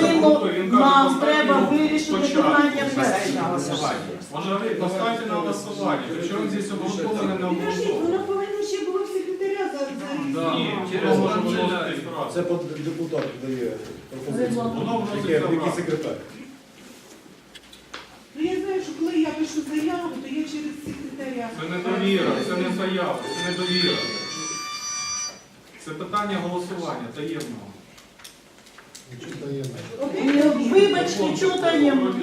каже, нам треба вирішити питання. Може, поставте на голосування. Причому здесь обґрунтоване не обґрунтоване. воно повинно ще було секретаря за Да. Ні, через може. Це под депутат дає пропозицію. Воно Який секретар? Ну я знаю, що коли я пишу заяву, то я через секретаря. Це не довіра, це не заява, це не довіра. Це питання голосування таємного. Е, Вибачте, чого таємно.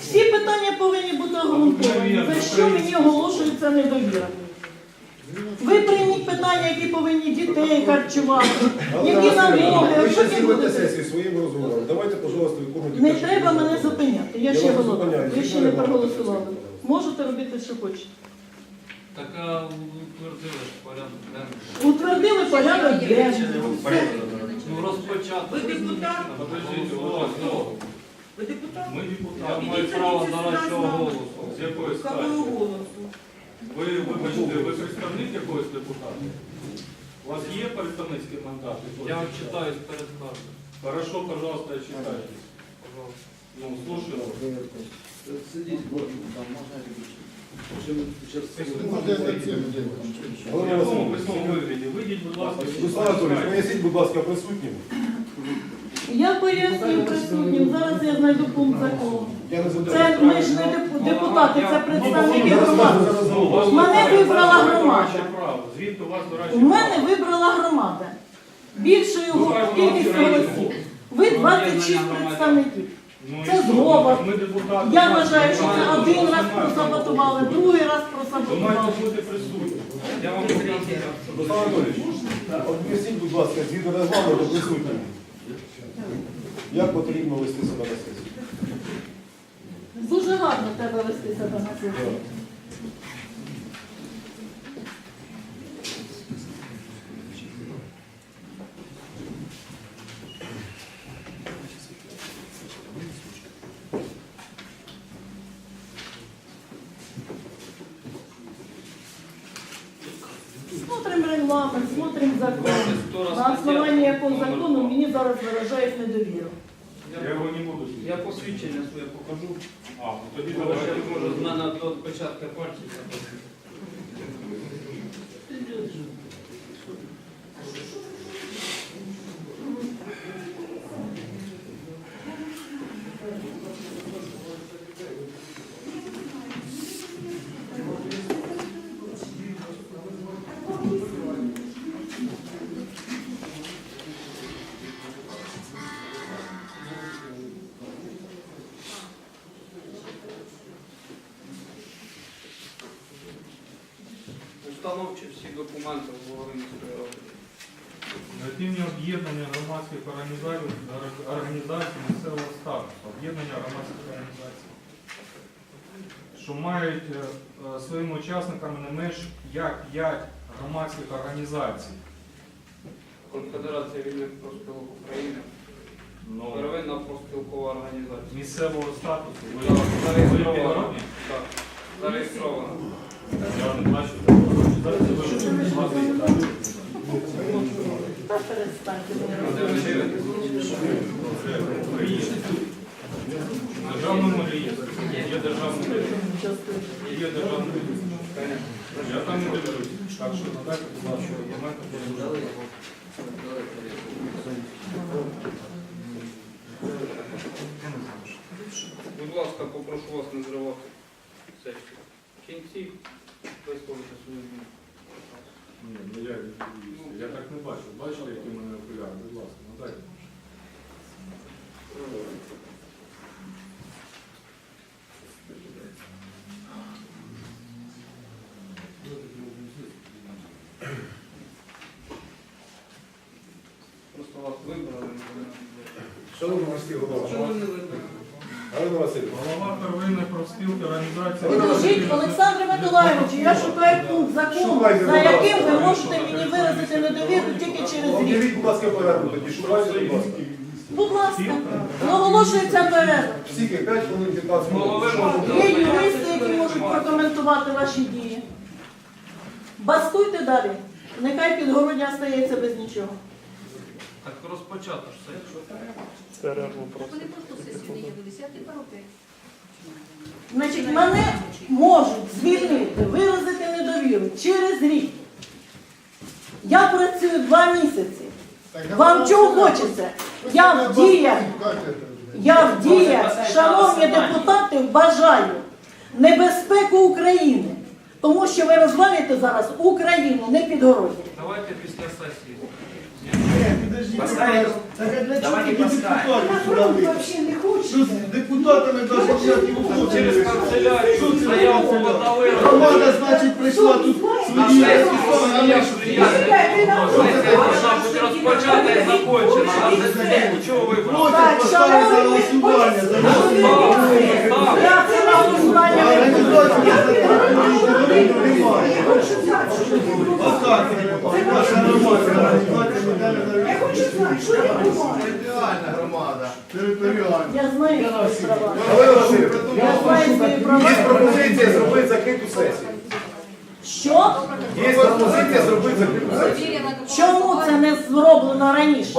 Всі питання повинні бути обґрунтовані. За що мені оголошується недовіра? Ви прийміть питання, які повинні дітей харчувати, які налоги. Ви ще зробите сесію своїм розговором. Давайте, пожалуйста, виконуйте. Не треба мене зупиняти. Я ще вас голодна. Ви ще не проголосували. Можете робити, що хочете. Так а утвердили порядок денний. Утвердили порядок денний. Ну розпочати. Ви депутат? Подождіть, ось, ну, Ви депутат? ми Я депутати. маю право дорадчого голосу. З якої статі? Какого голосу? Ви, вибачте, ви представник якогось депутата? У вас є представницький мандат? Я вам читаю перед картою. Хорошо, пожалуйста, читайте. Пожалуйста. Ну, слушаю. вас. В Галина якому Васильівна, письмовому Поясніть, будь ласка, присутнім. Я поясню присутнім. Зараз я знайду пункт закону. Це ми ж не депутати, це представники громади. Мене вибрала громада. У мене вибрала громада. Більшою кількістю голосів. Ви 26 представників. Ну, Це злоба. Я вважаю, що це один раз просаботували, другий раз Ви просаботували. маєте бути присутні. Я вам. Руслан Анатолійович, от будь ласка, згідно регламенту присутнім. Як потрібно вести себе на сесії? Дуже гарно тебе вести себе на сесії. Смотрим регламент, смотрим закон. На основании якого закону мені зараз виражають недовіру. Я його. Я посвідчення своє покажу. А, ну тоді Тому давайте. що може з мене до початку партії. Документи в голові міської ради. Об'єднання громадських організацій, організацій місцевого статусу, об'єднання громадських організацій, що мають е, своїми учасниками не менш як 5 громадських організацій. Конфедерація вільних профспілок України. Ну, Первинна профспілкова організація. місцевого статусу. Ви, Так, ви зареєстрована. Так, зареєстрована. Я не бачу. Зараз Державному реєстрі. Є державний реєстр. Є державний. Я там не дивлюсь. Так що надайте, будь ласка, документи. Будь ласка, попрошу вас не зривати сесію. В кінці. Ні, ну я, я так не бачу. Бачите, які в мене окуляри? Будь ласка, надайте. Просто вас вибрали. Шановний голова, Чому ви не вибрали? Галина Васильівна, Голова первинної профспілки організації. Підкажіть, Олександре Миколаївичу, я шукаю пункт закону, Шукайте, за будь ласка. яким ви можете мені виразити недовіру тільки через рік. об'явіть, будь ласка, порядок тоді, шукайте, будь ласка. Будь ласка, оголошується перерва. Скільки? 5 хвилин 15 Голови хвилин. Є юристи, які можуть прокоментувати ваші дії. Бастуйте далі. Нехай підгородня стається без нічого. Так розпочато ж сесію. Вони просто сесії не явилися, а опять. Значить, мене можуть звільнити, виразити недовіру через рік. Я працюю два місяці. Вам чого хочеться? Я в діях, я в діях, шановні депутати, вважаю небезпеку України. Тому що ви розвалюєте зараз Україну, не підгородні. Давайте після сесії. Поставить. Давайте поставим. Вообще не хочеться. депутатами навіть Через канцелярію заяву подали. Громада, значить, прийшла тут На сесії своє Сесія должна бути розпочата і закончена. А сесію чого вибрали? Так, шановні, я це на голосування не буду. Я хочу знати, що відбувається. Територіальна громада. Територіальна. Я знаю свої права. Я знаю свої права. є пропозиція зробити закриту сесію. Що? Є пропозиція зробити закриту сесію. Чому це не зроблено раніше?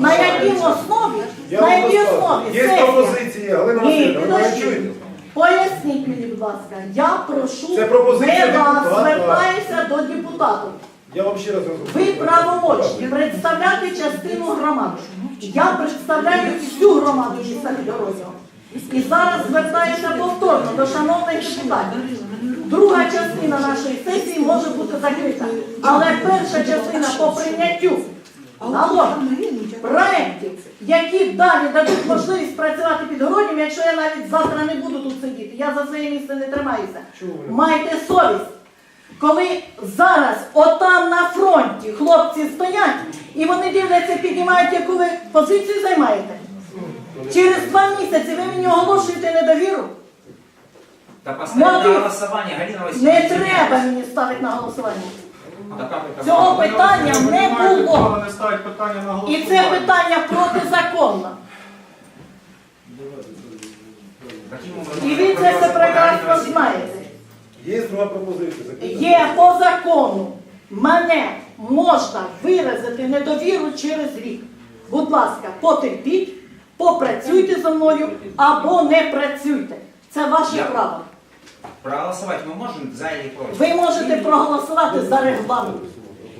На якій основі? Я На вам якій поставлю. основі? Є Сесія. пропозиція, Галина Ні, Васильівна, ви мене підождіть. чуєте? Поясніть мені, будь ласка, я прошу Це пропозиція не вас, депутата. звертаюся до депутатів. Я вам ще раз Ви правомочні представляти частину громади. Я представляю всю громаду міста Підгороднього. І зараз звертаюся повторно до шановних депутатів. Друга частина нашої сесії може бути закрита, але перша частина по прийняттю налогів, проєктів, які далі дадуть можливість працювати підгороднім, якщо я навіть завтра не буду тут сидіти, я за своє місце не тримаюся. Майте совість. Коли зараз отам на фронті хлопці стоять і вони дивляться, піднімають, яку ви позицію займаєте. Через два місяці ви мені оголошуєте недовіру. Поставим Молодец. на голосование, Галина Васильевна. Не треба мені ставити на голосування. Цього питання не було. Не ставить питання на І це питання протизаконно. Образом І это ви це все прекрасно знаєте. Є друга пропозиція. закрита Є по закону. Мене можна виразити недовіру через рік. Будь ласка, потерпіть, попрацюйте зі мною або не працюйте. Це ваше Я- право. Проголосовать мы можем за или против? Ви можете проголосувати за регламент.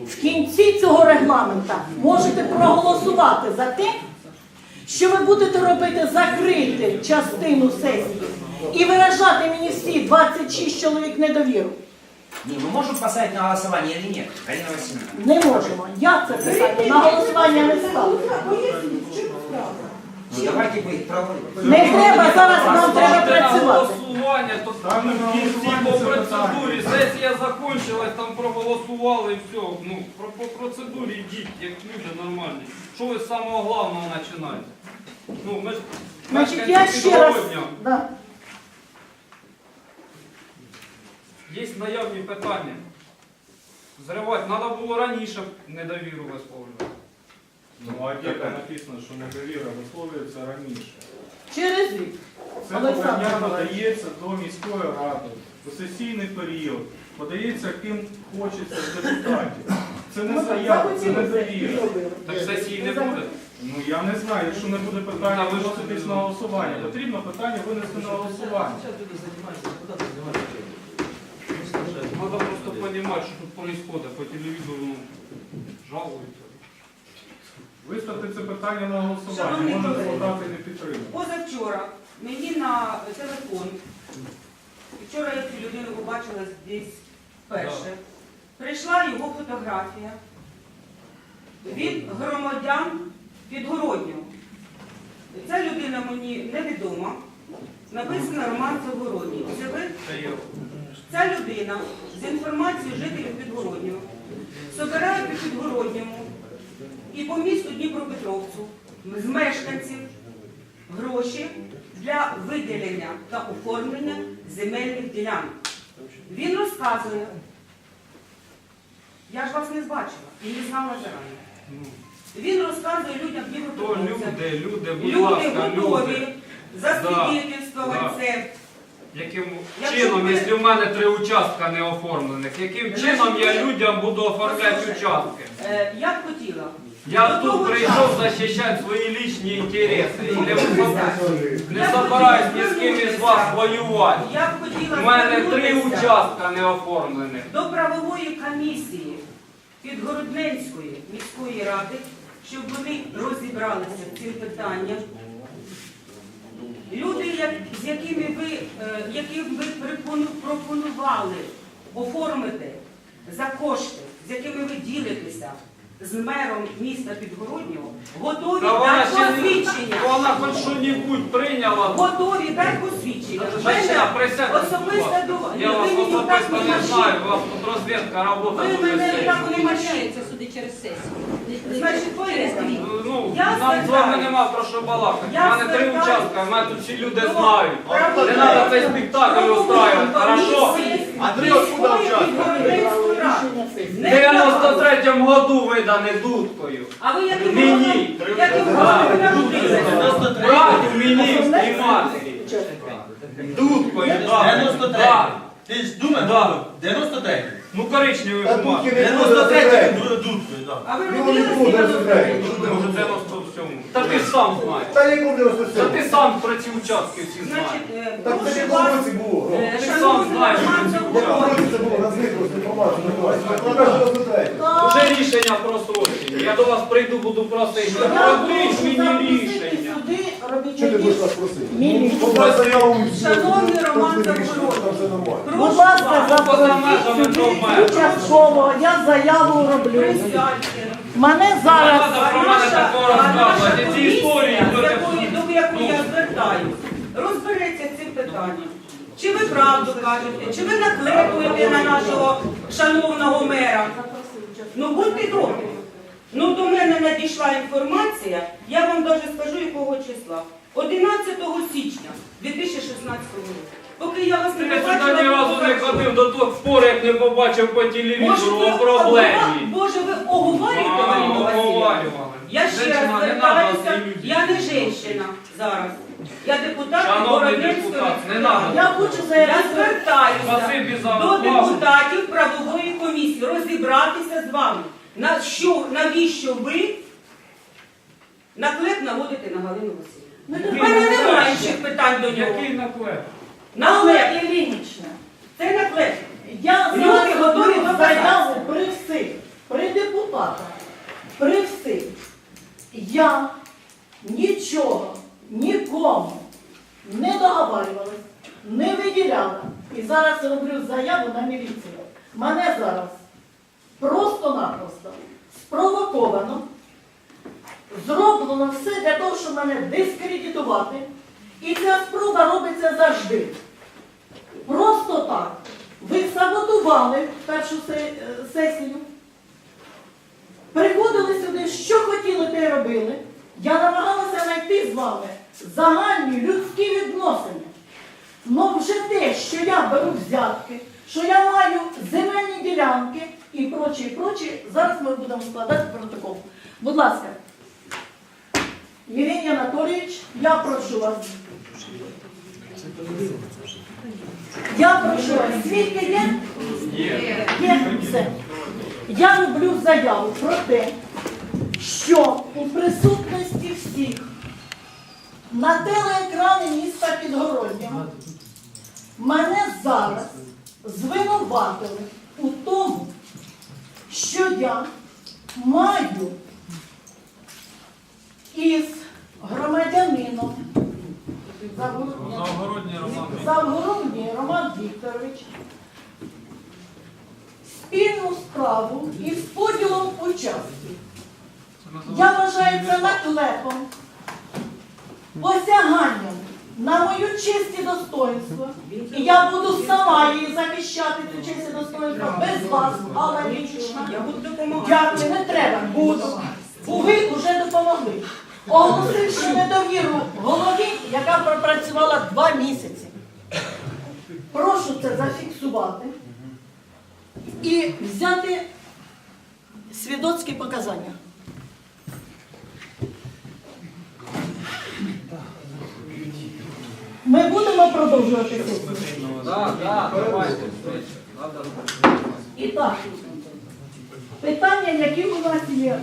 В кінці цього регламента можете проголосувати за те, що ви будете робити закрити частину сесії і виражати мені всі 26 чоловік недовіру. Не, мы можем поставить на голосование или нет, Галина Васильевна? Не можемо. Я це питання на голосування не ставлю. Ну давайте вы проводите. Не треба зараз нам треба працювати. голосування, то в кінці по процедурі. Сесія закончилась, там проголосували і все. Ну, про, по процедурі йдіть, як люди нормальні. Що ви з самого головного починаєте? Ну, ми ж Значить, мешканці я ще раз. Да. Є наявні питання. Зривати, треба було раніше недовіру висловлювати. Ну, а де написано, що недовіра висловлюється раніше. Через рік. Це подання подається до міської ради у сесійний період. Подається ким хочеться з депутатів. Це не Ну, заява, це недовіра. зробили. Так сесії не буде. Ну я не знаю, якщо не буде питання виноситись на голосування. Потрібно питання винести на голосування. Треба просто що. По телевізору ну, жалуються. Виставити це питання на голосування. Шановні Може колеги. депутати не підтримати. Позавчора мені на телефон, вчора я цю людину побачила десь вперше, прийшла його фотографія від громадян Підгороднього. Ця людина мені невідома, написано Роман Загородній. Це ви? Це є. Ця людина з інформацією жителів Підгороднього собирає по Підгородньому і по місту Дніпропетровцю з мешканців гроші для виділення та оформлення земельних ділянок. Він розказує, я ж вас не бачила і не знала зарані. Він розказує людям То Дніпропетровцям. люди, люди, будь Люди ласка, люди. готові засвідетельствувати Да. це. Яким чином, якщо в мене три участка не оформлених, яким чином я людям буду оформляти участки? Е, Я б хотіла, Я тут прийшов захищати свої лічні інтереси. І не, не собираюсь ні з ким із вас воювати. Я б хотіла У мене три участка не оформлені. до правової комісії Підгородненської міської ради, щоб вони розібралися з цим питанням. Люди, як- з якими ви, е, яким ви пропонували оформити за кошти, з якими ви ділитеся з мером міста Підгороднього, готові Та дати посвідчення. вона хоч що-небудь прийняла. Готові дати посвідчення. Женщина, присядьте, Особисто до вас. Я вас особисто не знаю, у вас тут розвідка робота Ви мене так Не вміщається сюди через сесію. Значить, через дві. Ну, Я з вами нема про що балакати. У Я мене три звертаюсь участка, в мене тут всі люди до знають. Не треба цей спектакль устраювати, хорошо? А три откуда участка? В 93-му году виданий дудкою. А ви яким Мені. Брату мені і матері. Дудкою, так. 93. Да. Ти ж думаєш? Да. 93. Ну коричневий Та не 93 буде. дудкою, так. А ви родилися не буде в розглядати. 93-му? Може 97-му. Та ти сам знаєш. Та яку Та 97? ти сам про ці участки всі знаєш. Значить, е, Так це прошу в вас, якому році було? е, Ти сам знаєш, Роман В якому році це було інформацію надавати? Покажи 93. Уже рішення просрочені. Я до вас прийду, буду просити. Прошу мені рішення. Подай заяву. Шановний Роман нормально. Будь прошу ласка, запросіть сюди участкового, я заяву роблю. Мене зараз наша-. Ці комісія, до якої я звертаюсь, розбереться з цим питанням. Чи ви правду кажете, чи ви наклепуєте на нашого шановного мера? Ну будьте добрі. Ну до мене надійшла інформація, я вам навіть скажу якого числа. 11 січня 2016 року. Поки я вас не Я побачила, ні разу не ходив до того пор, як не побачив по Може, телевізору ви о проблемі. Боже, ви оговорюєте А, Васильівну? оговарювали. Я ще раз Женщина, не надо звертаюся, оцінювати. я не жінка зараз. Я депутат Шановний Городницької депутат, не надо. я хочу Я заявити. звертаюся Спасибі за до увагу. депутатів правової комісії розібратися з вами. На що, навіщо ви наклеп наводите на Галину Васильівну? У мене немає інших питань до нього. Який наклеп? Наклеп. Іллінічна, Це наклеп. я Люди зараз готові показати. заяву при всіх, при депутатах, при всіх. Я нічого нікому не договарювалась, не виділяла. І зараз роблю заяву на міліцію. Мене зараз просто-напросто спровоковано, зроблено все для того, щоб мене дискредитувати. І ця спроба робиться завжди. Просто так. Ви саботували першу е, сесію. Приходили сюди, що хотіли, те робили. Я намагалася знайти з вами загальні людські відносини. Ну вже те, що я беру взятки, що я маю земельні ділянки і прочі, і прочі, зараз ми будемо складати протокол. Будь ласка, Євгеній Анатолійович, я прошу вас. Я прошу вас, свідки є? Є. Все. Я роблю заяву про те, що у присутності всіх на телеекрані міста Підгороднього мене зараз звинуватили що я маю із громадянином Завгородній Роман. Вікторович спільну справу із поділом участків. Я вважаю це наклепом, посяганням на мою честь і достоинство. І я буду сама її захищати, цю честь і достоинство, без вас, Алла Вічична. Я буду допомагати. Дякую, не треба, буду. Бо ви вже допомогли. Оголосивши недовіру голові, яка пропрацювала два місяці. Прошу це зафіксувати і взяти свідоцькі показання. Ми будемо продовжувати сесію. Так, так, давайте. І так, питання, які у нас є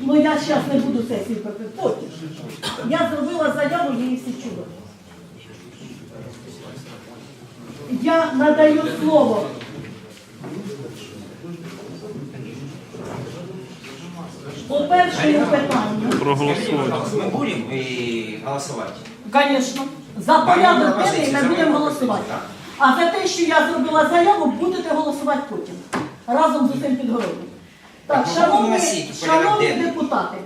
Ну я зараз не буду сесію проти. Потім. Я зробила заяву, її всі чули. Я надаю слово. По першому питанню, Мы будем э, голосовать. звісно, за порядок денний ми будемо голосувати. А за те, що я зробила заяву, будете голосувати потім. Разом з усім підгородним. Так, Так, ми шановні, будемо носити порядок шановні денний. депутати,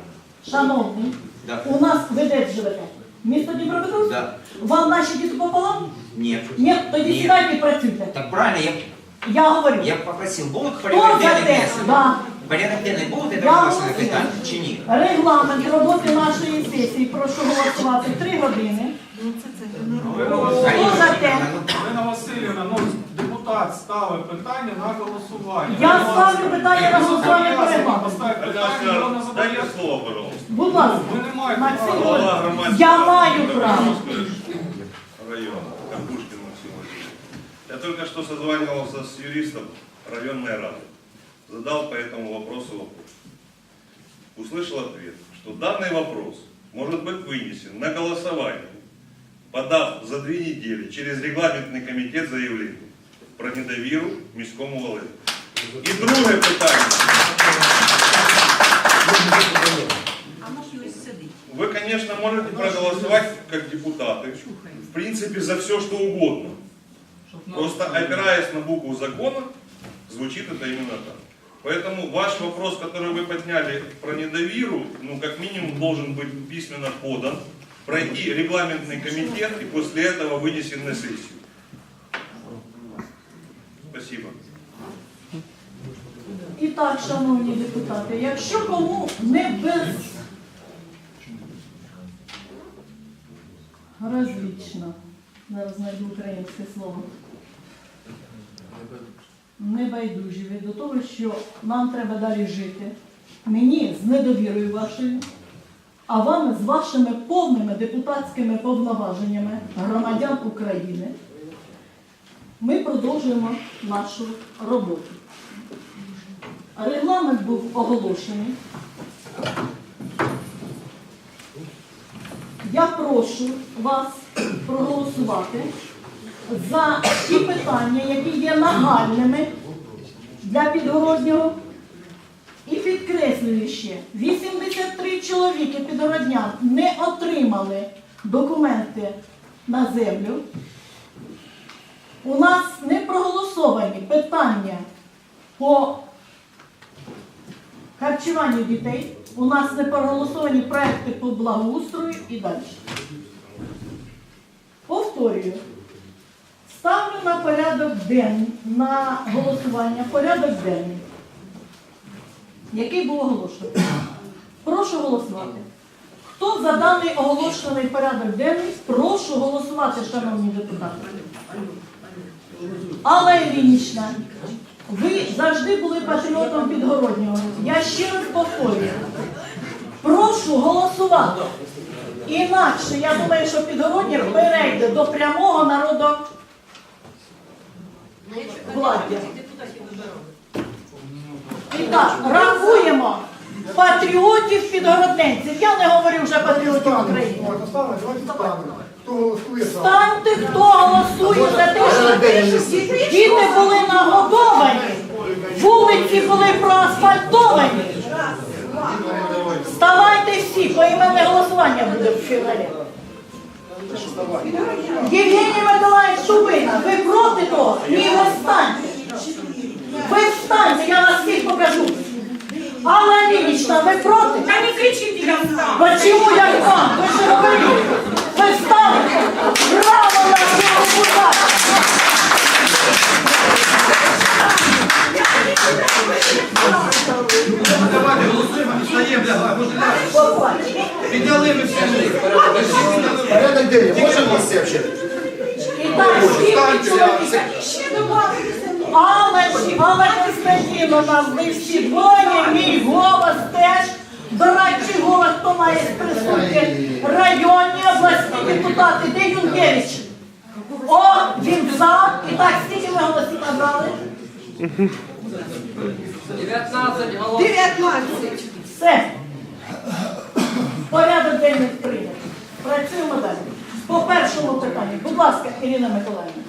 шановні, Да. у нас ви де живете? Місто Дніпропетровськ? Да. Вам наші діти пополам? Нет. Ні, тоді Ні. сідайте і працюйте. Так правильно, я, Я говорю. я попросил, будут Хто порядок за денный те? внесены? Да. Порядок денный будут это Я выносено голосую. питание? Чи ні? Регламент роботи нашої сесії, прошу голосувати три години. Хто за те? Ірина Васильівна, ну депутат ставить питання на голосування. Я Будь ставлю ласка, питання на голосування по зобов'язаний регламенту. поставити питання, його не Дайте задає. слово, пожалуйста. Будь ласка, Ви не маєте Максим права. Ольгович, Глава громадського я маю право. Капустинского района, Карпушкин Максим Васильевич. Я только что созванивался с юристом районной рады. Задал по этому вопросу вопрос. Услышал ответ, что данный вопрос может быть вынесен на голосование, подав за две недели через регламентный комитет заявление про недовіру міському голові. І друге питання. А наш юрист сидить. Вы, конечно, можете проголосовать как депутаты, в принципе, за все, что угодно. Просто опираясь на букву закона, звучит это именно так. Поэтому ваш вопрос, который вы подняли про недовиру, ну, как минимум, должен быть письменно подан, пройти регламентный комитет и после этого вынесен на сессию. Спасибо. І так, шановні депутати, якщо кому не без розвічно, зараз знайду українське слово, Небайдужі ви до того, що нам треба далі жити. Мені з недовірою вашою, а вам з вашими повними депутатськими повноваженнями громадян України, ми продовжуємо нашу роботу. Регламент був оголошений. Я прошу вас проголосувати за ті питання, які є нагальними для підгороднього. І підкреслюю ще, 83 чоловіки підгороднян не отримали документи на землю. У нас не проголосовані питання по харчуванню дітей. У нас не проголосовані проекти по благоустрою і далі. Повторюю, ставлю на порядок денний, на голосування порядок денний, який був оголошений. Прошу голосувати. Хто за даний оголошений порядок денний, прошу голосувати, шановні депутати. Алла Іллінічна, ви завжди були патріотом Підгороднього. Я ще раз повторюю. Прошу голосувати. Інакше я думаю, що Підгороднє перейде до прямого народу владдя. І так, рахуємо патріотів підгородненців. Я не говорю вже патріотів України. Хто голосує за? Станьте, хто голосує за те, що діти були нагодовані, вулиці були проасфальтовані. Вставайте всі, поіменне голосування буде в фіналі. Євгеній Миколаївич Шубина, ви проти того? Ні, ви встаньте. Ви встаньте, я вас всіх покажу. Алла Лінічна, ви проти? Та не кричіть, я встав. Почему я к вам? Вы же говорили. Вы ставите право на депутата. Давайте голосуємо, встаємо, лягай. Підняли ми всі. Денний, можемо все взагалі? І так, скільки чоловік? Ще добавитися. Алла, Алла Костянтиновна, ви всі двоє, мій голос теж. Дорадчий голос, хто має присутні районні обласні депутати. Де Юнкевич? О, він за. І так, скільки ми голосів набрали? 19 голосів. 19. Все. Порядок денний прийнято. Працюємо далі. По першому питанню. Будь ласка, Ірина Миколаївна.